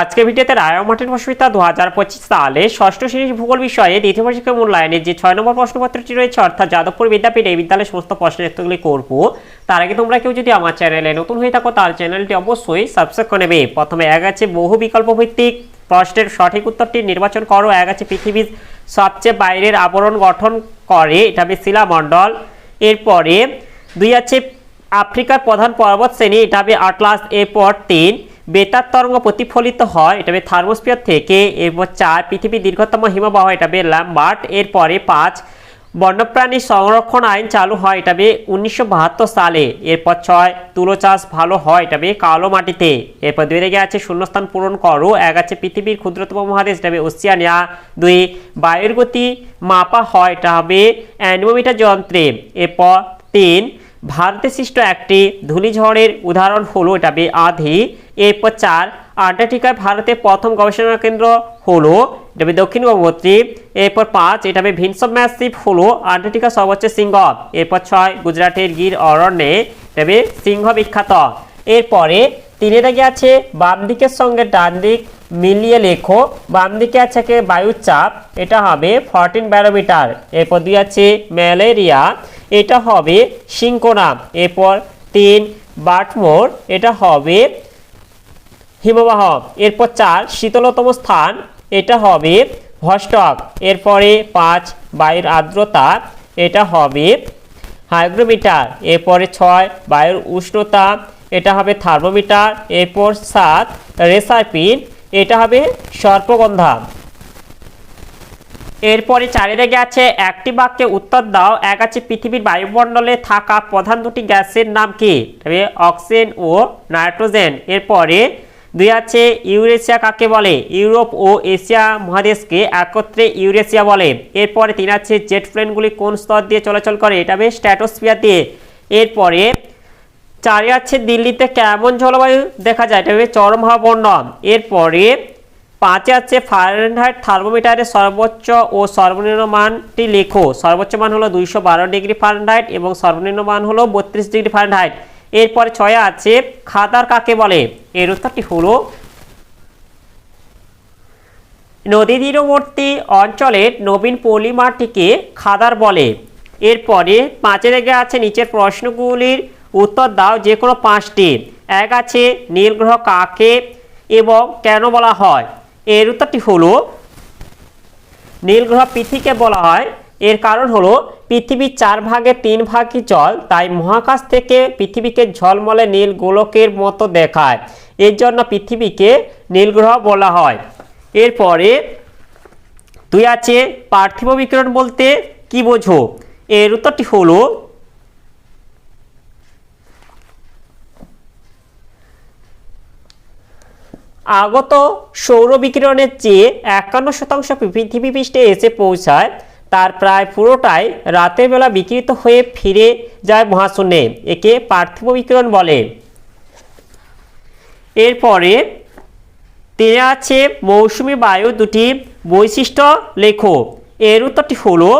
আজকে ভিডিওতে রায়মাটির প্রশ্নবিদ্যা দু হাজার পঁচিশ সালে ষষ্ঠ শ্রেণির ভূগোল বিষয়ে দ্বিতীয় পরীক্ষা মূল্যায়নের যে ছয় নম্বর প্রশ্নপত্রটি রয়েছে, অর্থাৎ যাদবপুর বিদ্যাপীঠ এই বিদ্যালয়ের সমস্ত প্রশ্নের উত্তরগুলি করব। তার আগে তোমরা কেউ যদি আমার চ্যানেলে নতুন হয়ে থাকো তার চ্যানেলটি অবশ্যই সাবস্ক্রাইব করে নেবে। প্রথমে এক আছে, বহু বিকল্প ভিত্তিক প্রশ্নের সঠিক উত্তরটি নির্বাচন করো। এক আছে, পৃথিবীর সবচেয়ে বাইরের আবরণ গঠন করে, এটা হবে শিলামণ্ডল এরপরে দুই আছে, আফ্রিকার প্রধান পর্বত শ্রেণি, এটা হবে আটলাস এরপর তিন। বেতার তরঙ্গ প্রতিফলিত হয়, এটা থার্মোস্ফিয়ার থেকে এরপর চার পৃথিবীর দীর্ঘতম হিমবাহ, এটা ল্যাম্বার্ট এরপরে পাঁচ বন্যপ্রাণী সংরক্ষণ আইন চালু হয়, এটা হবে উনিশশো সালে, এরপর ছয় তুলো চাষ ভালো হয়, এটা কালো মাটিতে, এরপর দুই রেগে আছে শূন্যস্থান পূরণ করো, এক আছে পৃথিবীর ক্ষুদ্রতম মহাদেশ, এটা হবে ওসিয়ানিয়া, দুই বায়ুর গতি মাপা হয়, এটা হবে অ্যানোমিটার যন্ত্রে, এরপর তিন ভারতে সৃষ্ট একটি ধূলিঝড়ের উদাহরণ হলো এটা হবে আধি। এরপর চার আন্টার্কটিকায় ভারতের প্রথম গবেষণা কেন্দ্র হলো, এটা দক্ষিণ গঙ্গোত্রী। এরপর পাঁচ, এটা ভিনসব ম্যাসিভ হলো, আন্টার্কটিকা সর্বোচ্চ সিংহ এরপর ছয়, গুজরাটের গির অরণ্যে, এটা সিংহ বিখ্যাত। এরপরে তিনে দাগে আছে বাম দিকের সঙ্গে ডান দিক মিলিয়ে লেখো বাম দিকে আছে বায়ুর চাপ এটা হবে ফরটিন ব্যারোমিটার। এরপর দুই আছে ম্যালেরিয়া। এটা হবে সিঙ্কোনা এরপর তিন, বাটমোর, এটা হবে হিমবাহ। এরপর চার, শীতলতম স্থান, এটা হবে ভস্টক। এরপরে পাঁচ, বায়ুর আর্দ্রতা, এটা হবে হাইগ্রোমিটার। এরপরে ছয়, বায়ুর উষ্ণতা, এটা হবে থার্মোমিটার। এরপর সাত, রেসারপিন, এটা হবে সর্পগন্ধা। এরপরে চারিদিকে আছে একটি বাক্যে উত্তর দাও। এক আছে পৃথিবীর বায়ুমণ্ডলে থাকা প্রধান দুটি গ্যাসের নাম কি? তবে অক্সিজেন ও নাইট্রোজেন। এরপরে দুই আছে ইউরেশিয়া কাকে বলে? ইউরোপ ও এশিয়া মহাদেশকে একত্রে ইউরেশিয়া বলে। এরপরে তিন আছে জেট প্লেনগুলি কোন স্তর দিয়ে চলাচল করে? এটা হবে স্ট্র্যাটোস্ফিয়ার দিয়ে। এরপরে চারে আছে দিল্লিতে কেমন জলবায়ু দেখা যায়? এটা হবে চরম হাওয়াবর্ণ এরপরে পাঁচে আছে ফারেনহাইট থার্মোমিটারের সর্বোচ্চ ও সর্বনিম্ন মানটি লেখো। সর্বোচ্চ মান হলো দুইশো বারো ডিগ্রি ফারেনহাইট এবং সর্বনিম্ন মান হলো বত্রিশ ডিগ্রি ফারেনহাইট এরপরে ছয়ে আছে খাদার কাকে বলে? এর উত্তরটি হলো নদী তীরবর্তী অঞ্চলের নবীন পলিমাটিকে খাদার বলে। এরপরে পাঁচে রেগে আছে নিচের প্রশ্নগুলির উত্তর দাও যে কোনো পাঁচটি। এক আছে নীলগ্রহ কাকে এবং কেন বলা হয়? এর উত্তরটি হলো, নীলগ্রহ পৃথিবীকে বলা হয়। এর কারণ হলো পৃথিবীর চার ভাগে তিন ভাগই জল, তাই মহাকাশ থেকে পৃথিবীকে ঝলমলে নীল গোলকের মতো দেখায়। এর জন্য পৃথিবীকে নীলগ্রহ বলা হয়। এরপরে, দুই আছে, পার্থিব বিকিরণ বলতে কি বোঝো? এর উত্তরটি হলো আগত সৌর বিকিরণের চেয়ে একান্ন শতাংশ পৃথিবী পৃষ্ঠে এসে পৌঁছায়, তার প্রায় পুরোটাই রাতের বেলা বিকিরিত হয়ে ফিরে যায় মহাশূন্যে, একে পার্থিব বিকিরণ বলে। এরপরে তিনি আছে মৌসুমি বায়ু দুটি বৈশিষ্ট্য লেখো। এর উত্তরটি হলো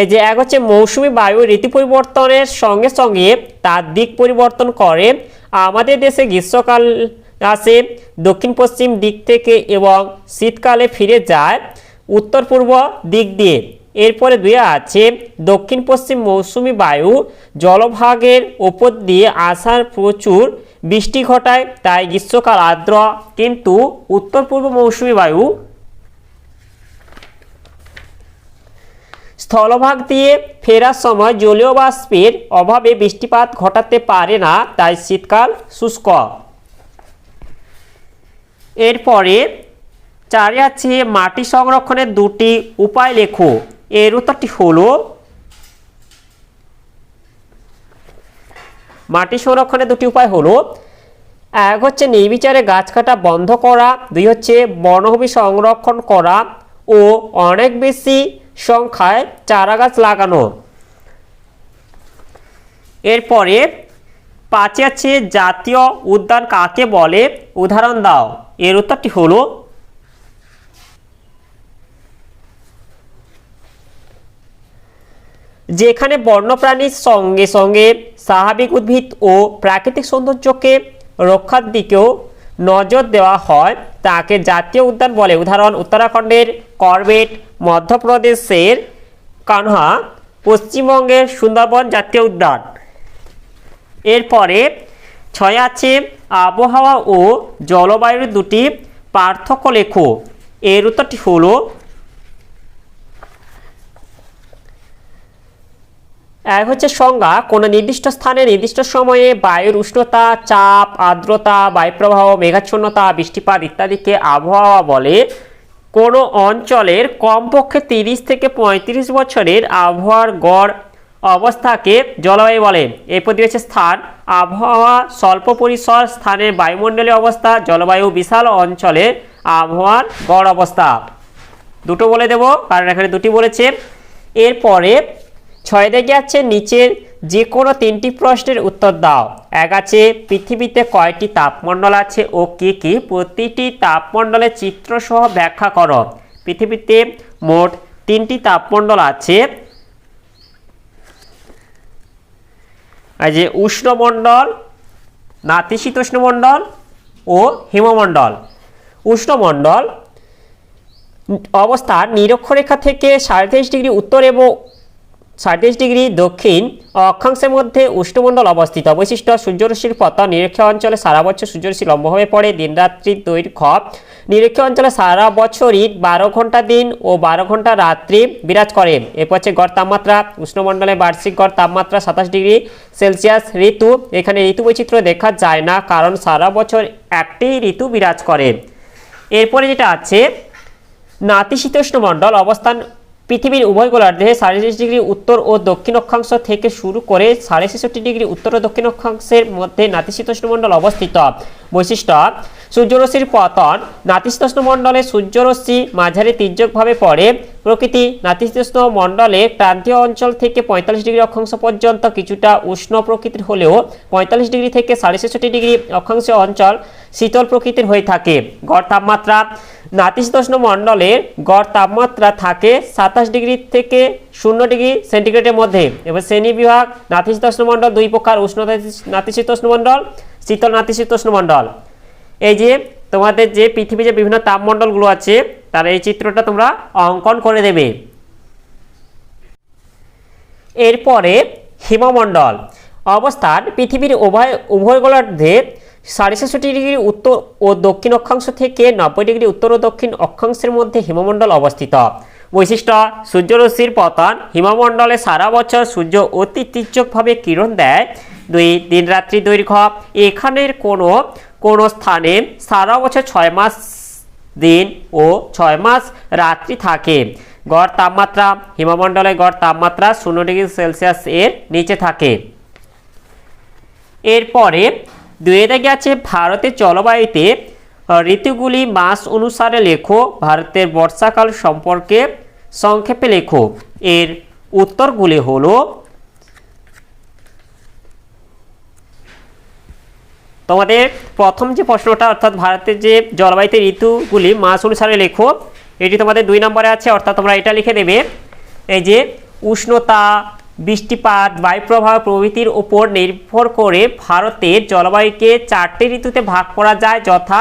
এই যে এক হচ্ছে মৌসুমি বায়ু ঋতু পরিবর্তনের সঙ্গে সঙ্গে তার দিক পরিবর্তন করে। আমাদের দেশে গ্রীষ্মকাল আসে দক্ষিণ পশ্চিম দিক থেকে এবং শীতকালে ফিরে যায় উত্তর পূর্ব দিক দিয়ে। এরপরে দুই আছে দক্ষিণ পশ্চিম মৌসুমি বায়ু জলভাগের ওপর দিয়ে আসার প্রচুর বৃষ্টি ঘটায়, তাই গ্রীষ্মকাল আর্দ্র। কিন্তু উত্তর পূর্ব মৌসুমি বায়ু স্থলভাগ দিয়ে ফেরার সময় জলীয় বাষ্পের অভাবে বৃষ্টিপাত ঘটাতে পারে না, তাই শীতকাল শুষ্ক। এরপরে চারে আছে মাটি সংরক্ষণের দুটি উপায় লেখো। এর উত্তরটি হলো, মাটি সংরক্ষণের দুটি উপায় হলো, এক হচ্ছে নির্বিচারে গাছ কাটা বন্ধ করা, দুই হচ্ছে বনভূমি সংরক্ষণ করা, ও অনেক বেশি সংখ্যায় চারা গাছ লাগানো। এরপরে পাঁচে আছে জাতীয় উদ্যান কাকে বলে? উদাহরণ দাও। এর উত্তরটি হলো যেখানে বন্যপ্রাণীর সঙ্গে সঙ্গে স্বাভাবিক উদ্ভিদ ও প্রাকৃতিক সৌন্দর্যকে রক্ষার দিকেও নজর দেওয়া হয়, তাকে জাতীয় উদ্যান বলে। উদাহরণ, উত্তরাখণ্ডের করবেট, মধ্যপ্রদেশের কানহা, পশ্চিমবঙ্গের সুন্দরবন জাতীয় উদ্যান। এরপরে ছয় আছে, আবহাওয়া ও জলবায়ুর দুটি পার্থক্য লেখো। এর উত্তরটি হলো এক হচ্ছে সংজ্ঞা, কোনো নির্দিষ্ট স্থানে, নির্দিষ্ট সময়ে বায়ুর উষ্ণতা, চাপ, আর্দ্রতা, বায়ুপ্রবাহ, মেঘাচ্ছন্নতা, বৃষ্টিপাত ইত্যাদিকে আবহাওয়া বলে। কোনো অঞ্চলের কমপক্ষে তিরিশ থেকে পঁয়ত্রিশ বছরের আবহাওয়ার গড় অবস্থাকে জলবায়ু বলে। এরপর দিয়েছে স্থান, আবহাওয়া স্বল্প পরিসর স্থানের বায়ুমণ্ডলীয় অবস্থা, জলবায়ু বিশাল অঞ্চলের আবহাওয়ার গড় অবস্থা। দুটো বলে দেব, কারণ এখানে দুটি বলেছে। এরপরে ছয় দেখে আছে নিচের যে কোনো তিনটি প্রশ্নের উত্তর দাও। এক আছে, পৃথিবীতে কয়টি তাপমণ্ডল আছে ও কি কি? প্রতিটি তাপমণ্ডলের চিত্রসহ ব্যাখ্যা করো। পৃথিবীতে মোট তিনটি তাপমণ্ডল আছে। যে উষ্ণমণ্ডল নাতিশীতোষ্ণমণ্ডল ও হিমমণ্ডল। উষ্ণমণ্ডল অবস্থান নিরক্ষরেখা থেকে সাড়ে তেইশ ডিগ্রি উত্তর এবং সাঁত্রিশ ডিগ্রি দক্ষিণ অক্ষাংশের মধ্যে উষ্ণমণ্ডল অবস্থিত। বৈশিষ্ট্য, সূর্যরশ্মির পতন নিরক্ষীয় অঞ্চলে সারা বছর সূর্যরশ্মি লম্বভাবে পড়ে দিনরাত্রির দৈর্ঘ্য। নিরক্ষীয় অঞ্চলে সারা বছরই বারো ঘণ্টা দিন ও বারো ঘণ্টা রাত্রি বিরাজ করে। এরপর হচ্ছে গড় তাপমাত্রা, উষ্ণমণ্ডলে বার্ষিক গড় তাপমাত্রা সাতাশ ডিগ্রি সেলসিয়াস ঋতু। এখানে ঋতু বৈচিত্র্য দেখা যায় না, কারণ সারা বছর একটি ঋতু বিরাজ করে। এরপরে যেটা আছে নাতিশীতোষ্ণ মণ্ডল অবস্থান পৃথিবীর উভয় গোলার্ধে সাড়ে ত্রিশ ডিগ্রি উত্তর ও দক্ষিণ অক্ষাংশ থেকে শুরু করে সাড়ে ছেষট্টি ডিগ্রি উত্তর ও দক্ষিণ অক্ষাংশের মধ্যে নাতিশীতোষ্ণমণ্ডল অবস্থিত। বৈশিষ্ট্য সূর্যরশ্মির পতন, নাতিশীতোষ্ণ মণ্ডলে সূর্যরশ্মি মাঝারি তির্যকভাবে পড়ে। প্রকৃতি, নাতিশীতোষ্ণ মণ্ডলে ক্রান্তীয় অঞ্চল থেকে পঁয়তাল্লিশ ডিগ্রি অক্ষাংশ পর্যন্ত কিছুটা উষ্ণ প্রকৃতির হলেও পঁয়তাল্লিশ ডিগ্রি থেকে সাড়ে ছেষট্টি ডিগ্রি অক্ষাংশ অঞ্চল শীতল প্রকৃতির হয়ে থাকে। গড় তাপমাত্রা, নাতিশীতোষ্ণ মণ্ডলের গড় তাপমাত্রা থাকে সাতাশ ডিগ্রি থেকে শূন্য ডিগ্রি সেন্টিগ্রেডের মধ্যে। এবার শ্রেণি বিভাগ, নাতিশীতোষ্ণ মণ্ডল দুই প্রকার, উষ্ণ নাতিশীতোষ্ণ মণ্ডল, শীতল নাতিশীতোষ্ণ মণ্ডল। এই যে তোমাদের যে পৃথিবীর যে বিভিন্ন তাপমণ্ডলগুলো আছে, তার এই চিত্রটা তোমরা অঙ্কন করে দেবে। এরপরে হিমমণ্ডল। অবস্থান পৃথিবীর উভয় উভয় গোলার্ধে সাড়ে ছেষট্টি ডিগ্রি উত্তর ও দক্ষিণ অক্ষাংশ থেকে নব্বই ডিগ্রি উত্তর ও দক্ষিণ অক্ষাংশের মধ্যে হিমমণ্ডল অবস্থিত। বৈশিষ্ট্য, সূর্যরশ্মির পতন হিমমণ্ডলে সারা বছর সূর্য অতি তীর্যকভাবে কিরণ দেয়। দুই দিন রাত্রি দৈর্ঘ্য। এখানের কোনো কোনো স্থানে সারা বছর ছয় মাস দিন ও ছয় মাস রাত্রি থাকে। গড় তাপমাত্রা হিমমণ্ডলে গড় তাপমাত্রা শূন্য ডিগ্রি সেলসিয়াস এর নিচে থাকে। এরপরে দুয়ে দেখে আছে ভারতের জলবায়ুতে ঋতুগুলি মাস অনুসারে লেখো, ভারতের বর্ষাকাল সম্পর্কে সংক্ষেপে লেখো। এর উত্তরগুলি হলো তোমাদের প্রথম যে প্রশ্নটা, অর্থাৎ ভারতের যে জলবায়ুতে ঋতুগুলি মাস অনুসারে লেখো, এটি তোমাদের দুই নম্বরে আছে, অর্থাৎ তোমরা এটা লিখে দেবে এই যে, উষ্ণতা, বৃষ্টিপাত, বায়ুপ্রবাহ প্রভৃতির উপর নির্ভর করে ভারতের জলবায়ুকে চারটি ঋতুতে ভাগ করা যায়, যথা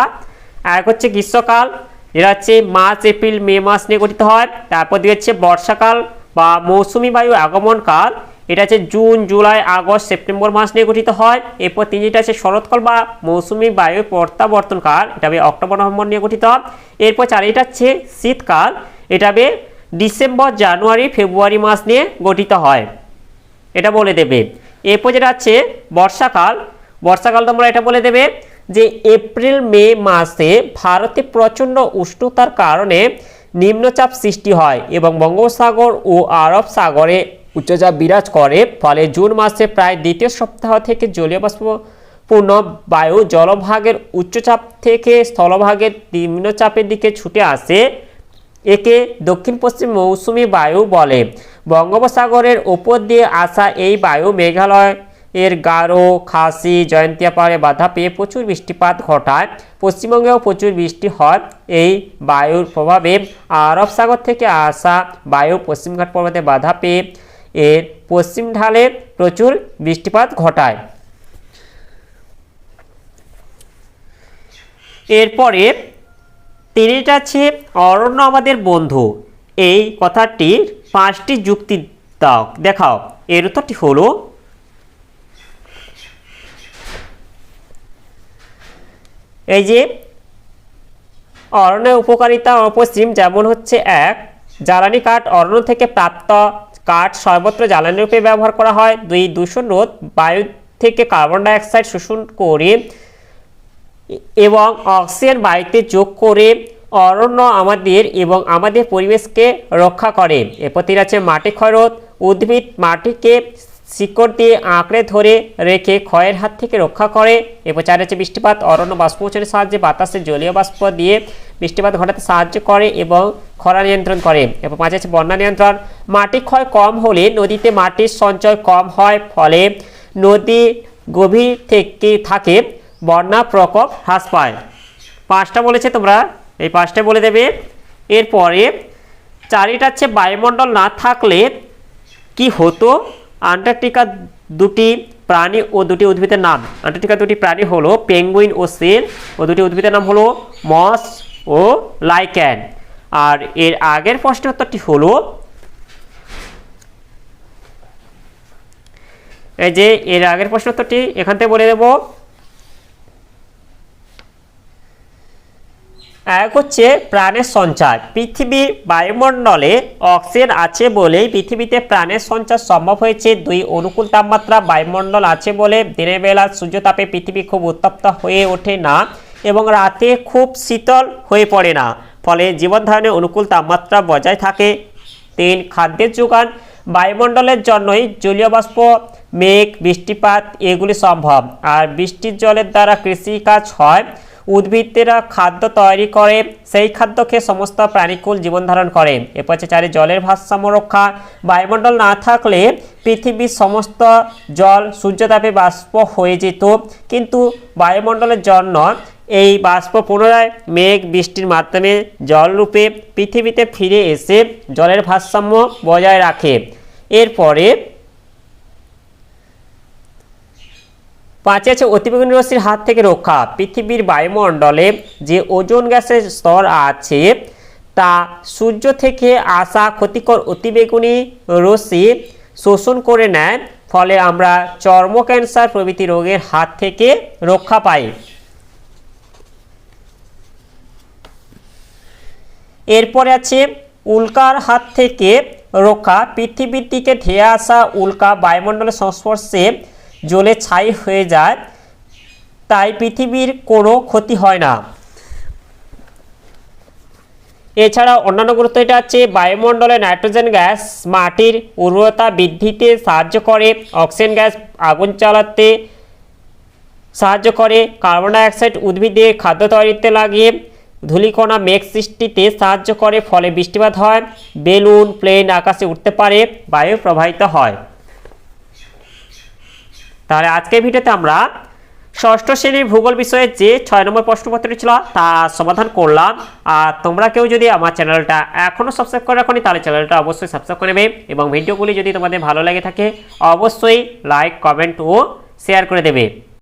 এক হচ্ছে গ্রীষ্মকাল, যেটা হচ্ছে মার্চ, এপ্রিল, মে মাস নিয়ে গঠিত হয়। তারপর দিয়ে হচ্ছে বর্ষাকাল বা মৌসুমি বায়ু আগমনকাল। এটা হচ্ছে জুন, জুলাই, আগস্ট, সেপ্টেম্বর মাস নিয়ে গঠিত হয়। এরপর তিনি তিনটা আছে শরৎকাল বা মৌসুমি বায়ু প্রত্যাবর্তনকাল, এটা হবে অক্টোবর, নভেম্বর নিয়ে গঠিত। হয় এরপর চার এটা হচ্ছে শীতকাল, এটা হবে ডিসেম্বর, জানুয়ারি, ফেব্রুয়ারি মাস নিয়ে গঠিত হয়। এটা বলে দেবে। এরপর যেটা আছে বর্ষাকাল বর্ষাকাল তোমরা এটা বলে দেবে যে এপ্রিল, মে মাসে ভারতে প্রচণ্ড উষ্ণতার কারণে নিম্নচাপ সৃষ্টি হয় এবং বঙ্গোপসাগর ও আরব সাগরে উচ্চচাপ বিরাজ করে। ফলে জুন মাসে প্রায় দ্বিতীয় সপ্তাহ থেকে জলীয় বাষ্প পূর্ণ বায়ু জলভাগের উচ্চচাপ থেকে স্থলভাগের নিম্নচাপের দিকে ছুটে আসে। একে দক্ষিণ পশ্চিম মৌসুমি বায়ু বলে। বঙ্গোপসাগরের ওপর দিয়ে আসা এই বায়ু মেঘালয় এর গারো, খাসি জয়ন্তিয়া পাহাড়ে বাধা পেয়ে প্রচুর বৃষ্টিপাত ঘটায়। পশ্চিমবঙ্গেও প্রচুর বৃষ্টি হয়। এই বায়ুর প্রভাবে আরব সাগর থেকে আসা বায়ু পশ্চিমঘাট পর্বতে বাধা পেয়ে এর পশ্চিম ঢালে প্রচুর বৃষ্টিপাত ঘটায়। এরপরে তিনটা আছে, অরণ্য আমাদের বন্ধু। এই কথাটির পাঁচটি যুক্তি দাও, দেখাও। এর উত্তরটি হলো, এই যে অরণ্যের উপকারিতা অপশ্চিম যেমন হচ্ছে এক, জ্বালানি কাঠ অরণ্য থেকে প্রাপ্ত কাঠ সর্বত্র জ্বালানি রূপে ব্যবহার করা হয়। দুই দূষণ রোধ, বায়ু থেকে কার্বন ডাইঅক্সাইড শোষণ করে এবং অক্সিজেন বায়ুতে যোগ করে অরণ্য আমাদের এবং আমাদের পরিবেশকে রক্ষা করে। এরপর আছে মাটি ক্ষয়রোধ উদ্ভিদ মাটিকে শিকড় দিয়ে আঁকড়ে ধরে রেখে ক্ষয়ের হাত থেকে রক্ষা করে। এরপর চার আছে বৃষ্টিপাত, অরণ্য বাষ্পমোচনের সাহায্যে বাতাসে জলীয় বাষ্প দিয়ে বৃষ্টিপাত ঘটাতে সাহায্য করে এবং খরা নিয়ন্ত্রণ করে। এবং পাঁচ আছে বন্যা নিয়ন্ত্রণ। মাটি ক্ষয় কম হলে নদীতে মাটির সঞ্চয় কম হয়, ফলে নদী গভীর থেকে থাকে, বন্যা প্রকোপ হ্রাস পায়। পাঁচটা বলেছে তোমরা, এই পাঁচটা বলে দেবে। এরপরে, চারিটা হচ্ছে বায়ুমণ্ডল না থাকলে কি হতো? আন্টার্কটিকা দুটি প্রাণী ও দুটি উদ্ভিদের নাম। আন্টার্কটিকা দুটি প্রাণী হলো পেঙ্গুইন ও সেল। ও দুটি উদ্ভিদের নাম হলো মস ও লাইক্যান আর এর আগের প্রশ্নের উত্তরটি হলো, এই যে এর আগের প্রশ্ন উত্তরটি, এখান থেকে বলে দেবো, এক হচ্ছে প্রাণের সঞ্চার। পৃথিবীর বায়ুমণ্ডলে অক্সিজেন আছে বলেই পৃথিবীতে প্রাণের সঞ্চার সম্ভব হয়েছে। দুই অনুকূল তাপমাত্রা বায়ুমণ্ডল আছে বলে দিনের বেলা সূর্যতাপে পৃথিবী খুব উত্তপ্ত হয়ে ওঠে না। এবং রাতে খুব শীতল হয়ে পড়ে না। ফলে জীবন ধারণের অনুকূল তাপমাত্রা বজায় থাকে। তিন, খাদ্যের যোগান বায়ুমণ্ডলের জন্যই জলীয় বাষ্প, মেঘ, বৃষ্টিপাত, এগুলি সম্ভব। আর বৃষ্টির জলের দ্বারা কৃষিকাজ হয়। উদ্ভিদেরা খাদ্য তৈরি করে, সেই খাদ্য খেয়ে সমস্ত প্রাণীকুল জীবন ধারণ করে। এরপর হচ্ছে চারি জলের ভারসাম্য রক্ষা। বায়ুমণ্ডল না থাকলে পৃথিবীর সমস্ত জল সূর্যতাপে বাষ্প হয়ে যেত। কিন্তু বায়ুমণ্ডলের জন্য এই বাষ্প পুনরায় মেঘ বৃষ্টির মাধ্যমে জলরূপে পৃথিবীতে ফিরে এসে জলের ভারসাম্য বজায় রাখে। এরপরে পাঁচে আছে অতিবেগুনি রশ্মির হাত থেকে রক্ষা। পৃথিবীর বায়ুমণ্ডলে যে ওজোন গ্যাসের স্তর আছে, তা সূর্য থেকে আসা ক্ষতিকর অতিবেগুনি রশ্মি শোষণ করে নেয়। ফলে আমরা চর্ম ক্যান্সার প্রভৃতি রোগের হাত থেকে রক্ষা পাই। এরপরে আছে উল্কার হাত থেকে রক্ষা। পৃথিবীর দিকে ধেয়ে আসা উল্কা বায়ুমণ্ডলের সংস্পর্শে জ্বলে ছাই হয়ে যায়, তাই পৃথিবীর কোনো ক্ষতি হয় না। এছাড়া অন্যান্য গুরুত্ব এটা আছে, বায়ুমণ্ডলে নাইট্রোজেন গ্যাস মাটির উর্বরতা বৃদ্ধিতে সাহায্য করে, অক্সিজেন গ্যাস আগুন চালাতে সাহায্য করে, কার্বন ডাইঅক্সাইড উদ্ভিদে খাদ্য তৈরিতে লাগিয়ে ধূলিকণা মেঘ সৃষ্টিতে সাহায্য করে, ফলে বৃষ্টিপাত হয়, বেলুন, প্লেন আকাশে উঠতে পারে, বায়ু প্রবাহিত হয়। তাহলে আজকের ভিডিওতে আমরা ষষ্ঠ শ্রেণির ভূগোল বিষয়ে যে ছয় নম্বর প্রশ্নপত্রটি ছিল, তা সমাধান করলাম। আর তোমরা কেউ যদি আমার চ্যানেলটা এখনও সাবস্ক্রাইব করে রাখনি, তাহলে চ্যানেলটা অবশ্যই সাবস্ক্রাইব করে নেবে এবং ভিডিওগুলি যদি তোমাদের ভালো লেগে থাকে, অবশ্যই লাইক কমেন্ট ও শেয়ার করে দেবে।